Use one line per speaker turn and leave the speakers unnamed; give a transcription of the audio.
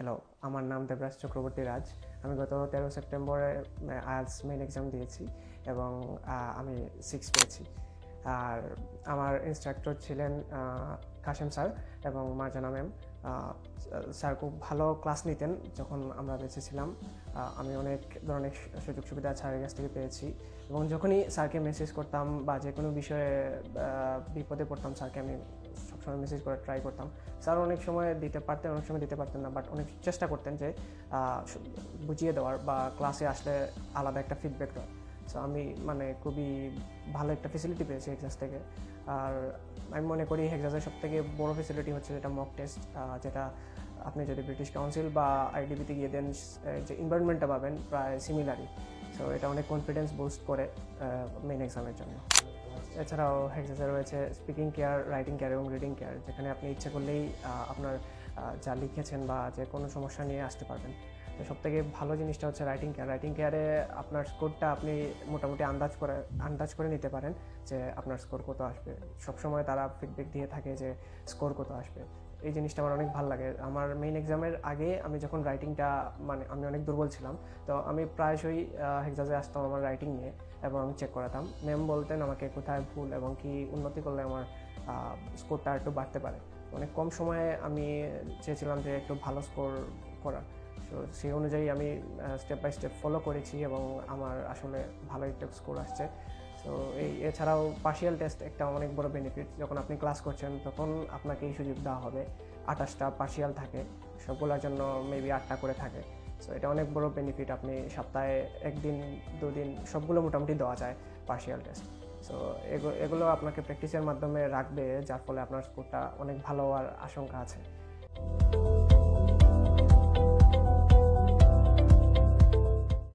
Hello আমার নাম দেবরাজ চক্রবর্তী রাজ। আমি গত তেরো সেপ্টেম্বরে আয়ালস মেন এক্সাম দিয়েছি এবং আমি সিক্স পেয়েছি। আর আমার ইনস্ট্রাক্টর ছিলেন কাশেম স্যার এবং মার্জানা ম্যাম স্যার খুব ভালো ক্লাস নিতেন যখন আমরা বেঁচে ছিলাম। আমি অনেক ধরনের সুযোগ সুবিধা স্যারের কাছ থেকে পেয়েছি এবং যখনই স্যারকে মেসেজ করতাম বা যে কোনো বিষয়ে বিপদে পড়তাম, স্যারকে আমি সবসময় মেসেজ করে ট্রাই করতাম। স্যার অনেক সময় দিতে পারতেন, অনেক সময় দিতে পারতেন না বাট অনেক চেষ্টা করতেন যে বুঝিয়ে দেওয়ার বা ক্লাসে আসলে আলাদা একটা ফিডব্যাক দেওয়ার। সো আমি মানে খুবই ভালো একটা ফেসিলিটি পেয়েছি হেক্সাস থেকে। আর আমি মনে করি হেক্সাসের সব থেকে বড়ো ফেসিলিটি হচ্ছে যেটা মক টেস্ট যেটা আপনি যদি ব্রিটিশ কাউন্সিল বা আইডিবিতে গিয়ে দেন যে এনভায়রনমেন্টটা পাবেন প্রায় সিমিলারই সো এটা অনেক কনফিডেন্স বুস্ট করে মেন এক্সামের জন্য। এছাড়াও হেক্সাসে রয়েছে স্পিকিং কেয়ার রাইটিং কেয়ার এবং রিডিং কেয়ার যেখানে আপনি ইচ্ছে করলেই আপনার যা লিখেছেন বা যে কোনো সমস্যা নিয়ে আসতে পারবেন। তো সব থেকে ভালো জিনিসটা হচ্ছে রাইটিং কেয়ার রাইটিং কেয়ারে আপনার স্কোরটা আপনি মোটামুটি আন্দাজ করে আন্দাজ করে নিতে পারেন যে আপনার স্কোর কত আসবে। সবসময় তারা ফিডব্যাক দিয়ে থাকে যে স্কোর কত আসবে। এই জিনিসটা আমার অনেক ভালো লাগে। আমার মেইন এক্সামের আগে আমি যখন রাইটিংটা মানে আমি অনেক দুর্বল ছিলাম, তো আমি প্রায়শই হেক্সাজে আসতাম আমার রাইটিং নিয়ে এবং আমি চেক করাতাম। ম্যাম বলতেন আমাকে কোথায় ভুল এবং কি উন্নতি করলে আমার স্কোরটা একটু বাড়তে পারে। অনেক কম সময়ে আমি চেয়েছিলাম যে একটু ভালো স্কোর করার। তো সেই অনুযায়ী আমি স্টেপ বাই স্টেপ ফলো করেছি এবং আমার আসলে ভালো একটা স্কোর আসছে। তো এই, এছাড়াও পার্শিয়াল টেস্ট একটা অনেক বড় বেনিফিট যখন আপনি ক্লাস করছেন তখন আপনাকে এই সুযোগ দেওয়া হবে। আঠাশটা পার্শিয়াল থাকে, সবগুলোর জন্য মেবি আটটা করে থাকে। সো এটা অনেক বড় বেনিফিট আপনি সপ্তাহে একদিন, দুদিন সবগুলো মোটামুটি দেওয়া যায় পার্শিয়াল টেস্ট সো এগুলো আপনাকে প্র্যাকটিসের মাধ্যমে রাখবে, যার ফলে আপনার স্কোরটা অনেক ভালো হওয়ার আশঙ্কা আছে।